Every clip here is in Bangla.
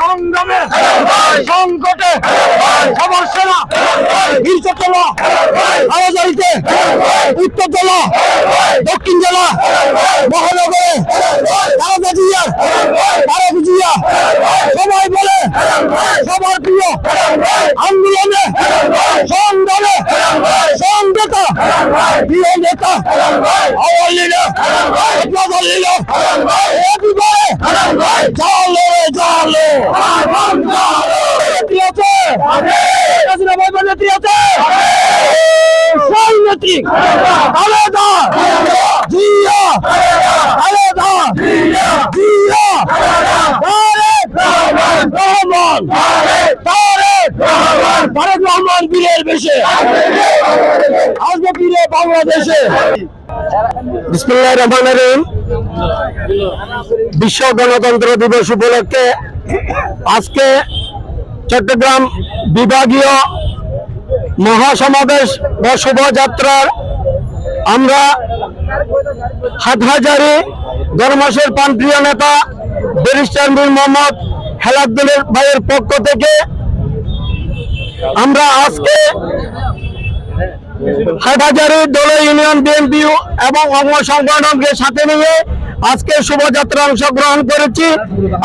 সংগ্রামে সংকটে সমস্যা বীরচট্টলা আলাদারিতে উত্তর জেলা দক্ষিণ জেলা মহানগরে তারাবাজিয়া তারাবাজিয়া সবাই বলে সবার প্রিয় আন্দোলনে সংগ্রামে সংগত প্রিয় নেতা আওয়াল লিডার প্রধান লিডার একেবারে রে জালো। নেত্রী আছে। নেত্রী আছে। সেই নেত্রী। আলাদা। জিয়া। আলাদা। জিয়া। তারেক রহমান তারেক তারেক বেশে। আসবে বাংলাদেশে। বিশ্ব গণতন্ত্র দিবস উপলক্ষে আজকে চট্টগ্রাম বিভাগীয় মহাসমাবেশ বা শোভাযাত্রার আমরা হাটহাজারি ধর্মাসের প্রাণপ্রিয় নেতা ব্যারিস্টার মীর মোহাম্মদ হেলাদ্দুলের ভাইয়ের পক্ষ থেকে আমরা আজকে হাটহাজারি দল ইউনিয়ন বিএনপি এবং অঙ্গ সংগঠনকে সাথে নিয়ে আজকে শোভাযাত্রা অংশগ্রহণ করেছি।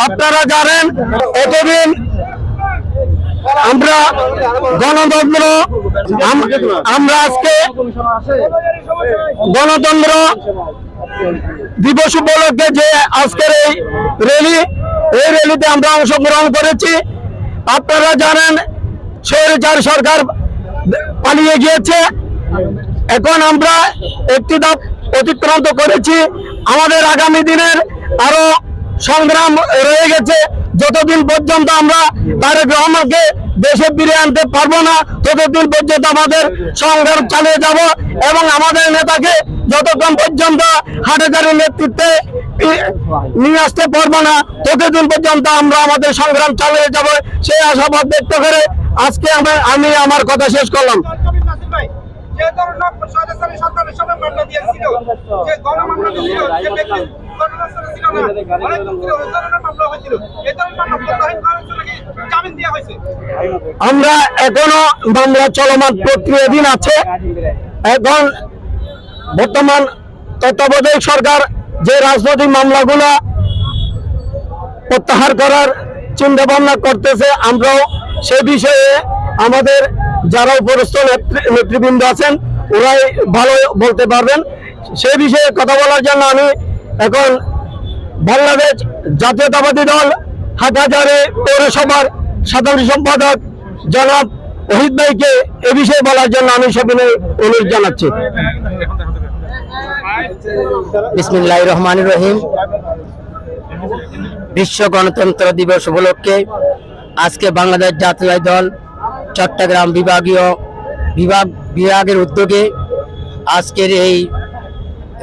আপনারা জানেন, এতদিন আমরা গণতন্ত্র আমরা আজকে গণতন্ত্র দিবস উপলক্ষে যে আজকের এই র্যালি, এই র্যালিতে আমরা অংশগ্রহণ করেছি। আপনারা জানেন স্বৈরাচার সরকার পালিয়ে গিয়েছে। এখন আমরা একটি ধাপ অতিক্রান্ত করেছি। আমাদের আগামী দিনের আরও সংগ্রাম রয়ে গেছে। যতদিন পর্যন্ত আমরা তারেক রহমানকে দেশে ফিরে আনতে পারব না, ততদিন পর্যন্ত আমাদের সংগ্রাম চালিয়ে যাব এবং আমাদের নেতাকে যতক্ষণ পর্যন্ত হাটাচারের নেতৃত্বে নিয়ে আসতে পারব না, ততদিন পর্যন্ত আমরা আমাদের সংগ্রাম চালিয়ে যাব। সেই আশাবাদ ব্যক্ত করে আজকে আমি আমি আমার কথা শেষ করলাম? আমরা এখনও মামলা চলমান প্রক্রিয়াধীন আছে। এখন বর্তমান তত্ত্বাবধায়ক সরকার যে রাজনৈতিক মামলাগুলো প্রত্যাহার করার চিন্তা ভাবনা করতেছে, আমরাও সে বিষয়ে আমাদের যারা উপরস্থ নেতৃবৃন্দ আছেন, ওরাই ভালো বলতে পারবেন। সে বিষয়ে কথা বলার জন্য আমি এখন বাংলাদেশ জাতীয়তাবাদী দল হাটহাজারে পৌরসভার সাধারণ সম্পাদক জনাব অহিত ভাইকে এ বিষয়ে বলার জন্য আমি সবিনয় অনুরোধ জানাচ্ছি। রহমান রহিম। বিশ্ব গণতন্ত্র দিবস উপলক্ষে আজকে বাংলাদেশ জাতীয় দল চট্টগ্রাম বিভাগীয় বিভাগ বিভাগের উদ্যোগে আজকের এই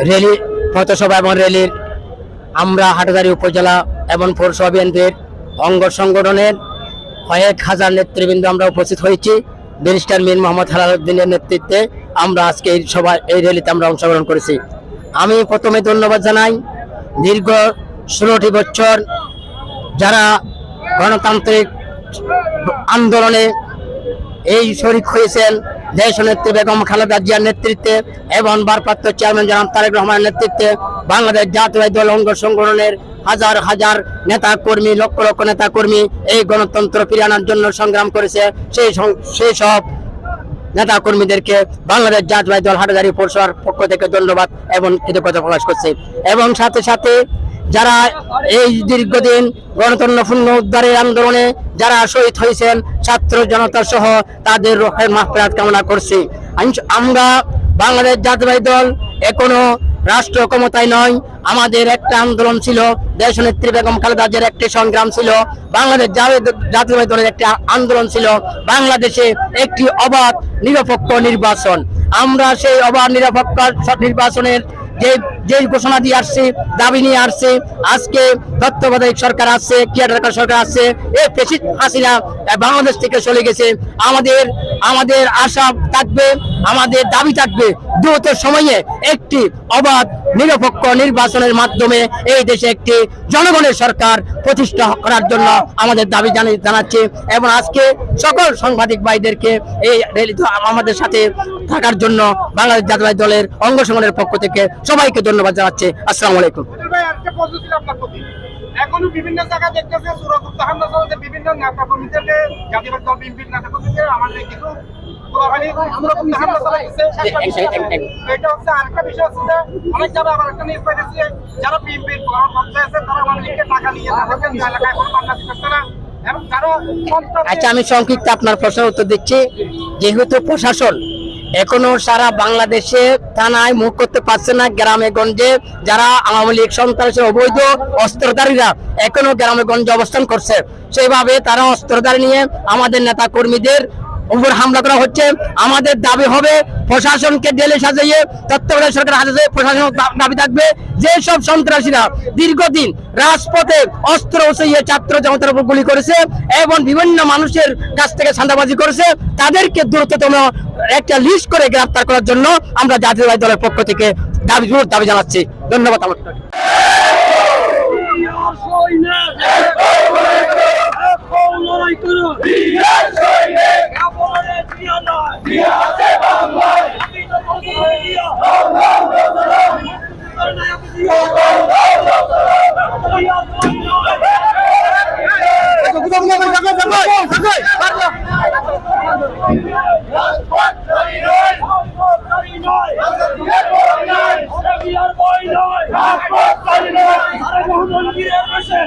র্যালি, পথসভা এবং র্যালির আমরা হাটগাড়ি উপজেলা এবং পৌরসভা বিএনপির অঙ্গ সংগঠনের কয়েক হাজার নেতৃবৃন্দ আমরা উপস্থিত হয়েছি। ব্যারিস্টার মীর মোহাম্মদ হেলালুদ্দিনের নেতৃত্বে আমরা আজকে এই সভা এই র্যালিতে আমরা অংশগ্রহণ করেছি। আমি প্রথমে ধন্যবাদ জানাই। দীর্ঘ ষোলোটি বছর যারা গণতান্ত্রিক আন্দোলনে এই শরিক হয়েছেন দেশ নেত্রী বেগম খালেদা জিয়ার নেতৃত্বে এবং ভারপ্রাপ্ত চেয়ারম্যান জনাব তারেক রহমানের নেতৃত্বে বাংলাদেশ জাতীয় দল অঙ্গ সংগঠনের হাজার হাজার নেতা কর্মী লক্ষ লক্ষ নেতা কর্মী এই গণতন্ত্র ফিরিয়ে আনার জন্য সংগ্রাম করেছে। সেই সেই সব নেতা কর্মীদেরকে বাংলাদেশ জাতীয় দল হাটাজারি পৌরসভার পক্ষ থেকে ধন্যবাদ এবং কৃতজ্ঞতা প্রকাশ করছে। এবং সাথে সাথে যারা এই দীর্ঘদিন গণতন্ত্র পূর্ণ উদ্ধারের আন্দোলনে যারা শহীদ হয়েছেন, ছাত্র জনতা সহ তাদের রক্ষের মাফরাত কামনা করছি। আমরা বাংলাদেশ জাতীয় দল এখনও রাষ্ট্র ক্ষমতায় নয়। আমাদের একটা আন্দোলন ছিল দেশ নেত্রী বেগম খালেদা জিয়ার একটি সংগ্রাম ছিল। বাংলাদেশ জাতীয়- জাতীয় দলের একটি আন্দোলন ছিল। বাংলাদেশে একটি অবাধ নিরপেক্ষ নির্বাচন। আমরা সেই অবাধ নিরপেক্ষ নির্বাচনের যে ঘোষণা দিয়ে আসছে, দাবি নিয়ে আসছে, আজকে তত্ত্বাবধায়ক সরকার আসছে কেয়ারটেকার সরকার আসছে এই প্রেসিড হাসিনা বাংলাদেশ থেকে চলে গেছে। আমাদের আমাদের আশা থাকবে, আমাদের দাবি থাকবে। দ্রুত সময়ে একটি অবাধ নিরপেক্ষ নির্বাচনের মাধ্যমে এই দেশে একটি জনগণের সরকার প্রতিষ্ঠা করার জন্য আমাদের দাবি জানি জানাচ্ছি এবং আজকে সকল সাংবাদিক ভাইদেরকে এই আমাদের সাথে থাকার জন্য বাংলাদেশ জাতীয় দলের অঙ্গ পক্ষ থেকে সবাইকে ধন্যবাদ জানাচ্ছি। আসসালামু আলাইকুম। এখনও বিভিন্ন জায়গায় দেখতেছে বিভিন্ন নেতা কর্মীদেরকে জাতীয় দল নেতা কর্মীদের আমাদের কিছু গোলাবাড়ি সুরক্ষিত হামলা চালাইছে এটা হচ্ছে আরেকটা বিষয় হচ্ছে যে অনেক জায়গায় আবার একটা নিউজ পাইতেছি যে যারা বিএনপির তারা আওয়ামী টাকা নিয়ে এলাকায় কোনো মামলা দিতেছে না। এবং যারা সন্ত্রাসী- আচ্ছা আমি সংক্ষিপ্ত আপনার প্রশ্নের উত্তর দিচ্ছি। যেহেতু প্রশাসন এখনও সারা বাংলাদেশে থানায় মুখ করতে পারছে না গ্রামে গঞ্জে যারা আওয়ামী লীগ সন্ত্রাসের অবৈধ অস্ত্রধারীরা এখনও গ্রামে গঞ্জে অবস্থান করছে। সেইভাবে তারা অস্ত্রধারী নিয়ে আমাদের নেতা কর্মীদের উপর হামলা করা হচ্ছে। আমাদের দাবি হবে প্রশাসনকে ডেলে সাজিয়ে তত্ত্বাবধায়ক সরকার হাতে প্রশাসন দাবি থাকবে যে সব সন্ত্রাসীরা দীর্ঘদিন রাজপথে অস্ত্র উসিয়ে ছাত্র জনতার উপর গুলি করেছে এবং বিভিন্ন মানুষের কাছ থেকে চাঁদাবাজি করেছে। তাদেরকে দ্রুততম একটা লিস্ট করে গ্রেফতার করার জন্য আমরা জাতীয় দলের পক্ষ থেকে দাবি দাবি জানাচ্ছি। ধন্যবাদ। আমার মন্দিরের পাশে